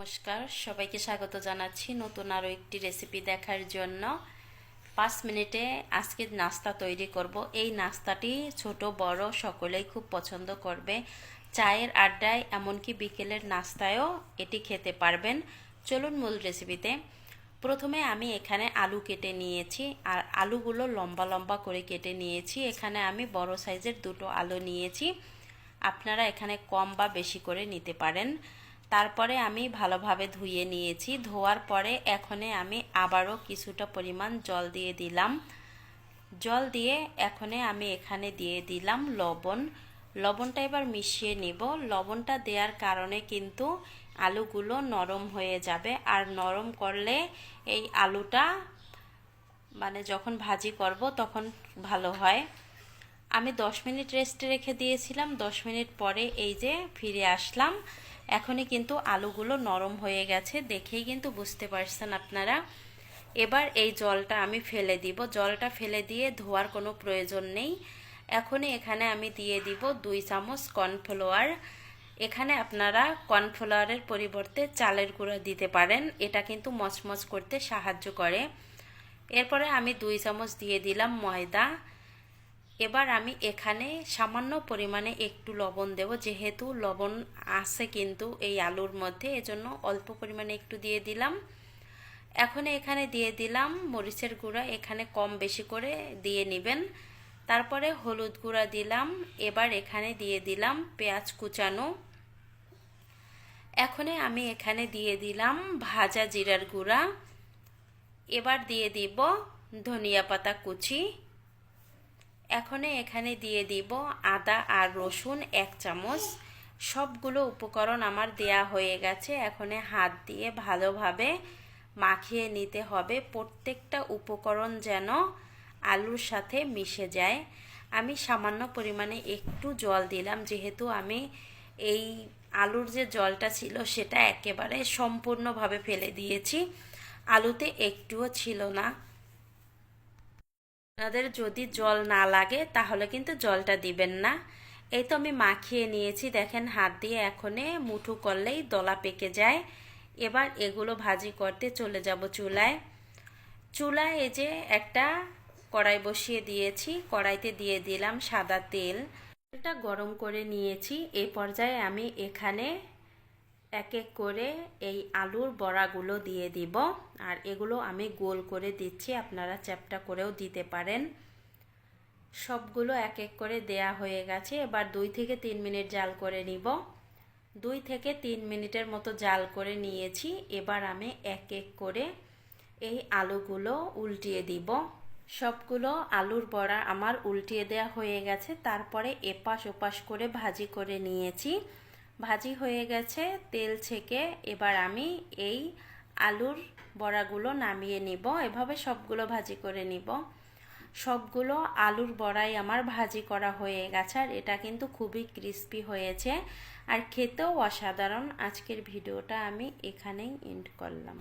নমস্কার, সবাইকে স্বাগত জানাচ্ছি নতুন আরও একটি রেসিপি দেখার জন্য। পাঁচ মিনিটে আজকে নাস্তা তৈরি করব। এই নাস্তাটি ছোট, বড়, সকলেই খুব পছন্দ করবে। চায়ের আড্ডায় এমনকি বিকেলের নাস্তায়ও এটি খেতে পারবেন। চলুন মূল রেসিপিতে প্রথমে আমি এখানে আলু কেটে নিয়েছি, আর আলুগুলো লম্বা লম্বা করে কেটে নিয়েছি। এখানে আমি বড় সাইজের দুটো আলু নিয়েছি। আপনারা এখানে কম বা বেশি করে নিতে পারেন। তারপরে আমি ভালোভাবে ধুয়ে নিয়েছি। ধোয়ার পরে এখনে আমি আবারও কিছুটা পরিমাণ জল দিয়ে দিলাম। জল দিয়ে এখনে আমি এখানে দিয়ে দিলাম লবণ। লবণটা এবার মিশিয়ে নিব। লবণটা দেওয়ার কারণে কিন্তু আলুগুলো নরম হয়ে যাবে। আর নরম করলে এই আলুটা মানে যখন ভাজি করব তখন ভালো হয়। আমি দশ মিনিট রেস্টে রেখে দিয়েছিলাম। দশ মিনিট পরে এই যে ফিরে আসলাম। এখনই কিন্তু আলুগুলো নরম হয়ে গেছে, দেখেই কিন্তু বুঝতে পারছেন আপনারা। এবার এই জলটা আমি ফেলে দিব। জলটা ফেলে দিয়ে ধোয়ার কোনো প্রয়োজন নেই। এখনই এখানে আমি দিয়ে দিব দুই চামচ কর্নফ্লাওয়ার এখানে আপনারা কর্নফ্লাওয়ারের পরিবর্তে চালের গুঁড়ো দিতে পারেন, এটা কিন্তু মচমচ করতে সাহায্য করে। এরপরে আমি দুই চামচ দিয়ে দিলাম ময়দা। এবার আমি এখানে সামান্য পরিমাণে একটু লবণ দেব। যেহেতু লবণ আছে কিন্তু এই আলুর মধ্যে, এজন্য অল্প পরিমাণে একটু দিয়ে দিলাম। এখন এখানে দিয়ে দিলাম মরিচের গুঁড়া, এখানে কম বেশি করে দিয়ে নেবেন। তারপরে হলুদ গুঁড়া দিলাম, এবার এখানে দিয়ে দিলাম পেঁয়াজ কুচানো। এখনে আমি এখানে দিয়ে দিলাম ভাজা জিরার গুঁড়া। এবার দিয়ে দিব ধনিয়া পাতা কুচি। এখন এখানে দিয়ে দিব আদা আর রসুন এক চামচ। সবগুলো উপকরণ আমার দেয়া হয়ে গেছে। এখন হাত দিয়ে ভালোভাবে মাখিয়ে নিতে হবে। প্রত্যেকটা উপকরণ যেন আলুর সাথে মিশে যায়। আমি সামান্য পরিমাণে একটু জল দিলাম। যেহেতু আমি এই আলুর যে জলটা ছিল সেটা একেবারে সম্পূর্ণভাবে ফেলে দিয়েছি। আলুতে একটুও ছিল না। আপনাদের যদি জল না লাগে, তাহলে কিন্তু জলটা দিবেন না। এই তো আমি মাখিয়ে নিয়েছি, দেখেন হাত দিয়ে এখনে মুঠু করলেই দলা পেকে যায়। এবার এগুলো ভাজি করতে চলে যাব চুলায়। চুলায় এই যে একটা কড়াই বসিয়ে দিয়েছি, কড়াইতে দিয়ে দিলাম সাদা তেল। এটা গরম করে নিয়েছি এই পর্যায়ে আমি এখানে এক এক করে এই আলুর বড়াগুলো দিয়ে দিব। আর এগুলো আমি গোল করে দিচ্ছি, আপনারা চ্যাপটা করেও দিতে পারেন। সবগুলো এক এক করে দেয়া হয়ে গেছে, এবার দুই থেকে তিন মিনিট জাল করে নিব। দুই থেকে তিন মিনিটের মতো জাল করে নিয়েছি, এবার আমি এক এক করে এই আলুগুলো উল্টিয়ে দিব। সবগুলো আলুর বড়া আমার উল্টিয়ে দেওয়া হয়ে গেছে, তারপরে এপাশ ওপাশ করে ভাজি করে নিয়েছি। ভাজি হয়ে গেছে, তেল ছেঁকে এবার আমি এই আলুর বড়াগুলো নামিয়ে নিব। এভাবে সবগুলো ভাজি করে নিব। সবগুলো আলুর বড়াই আমার ভাজি করা হয়ে গেছে আর এটা কিন্তু খুবই ক্রিস্পি হয়েছে। আর খেতেও অসাধারণ। আজকের ভিডিওটা আমি এখানেই এন্ড করলাম।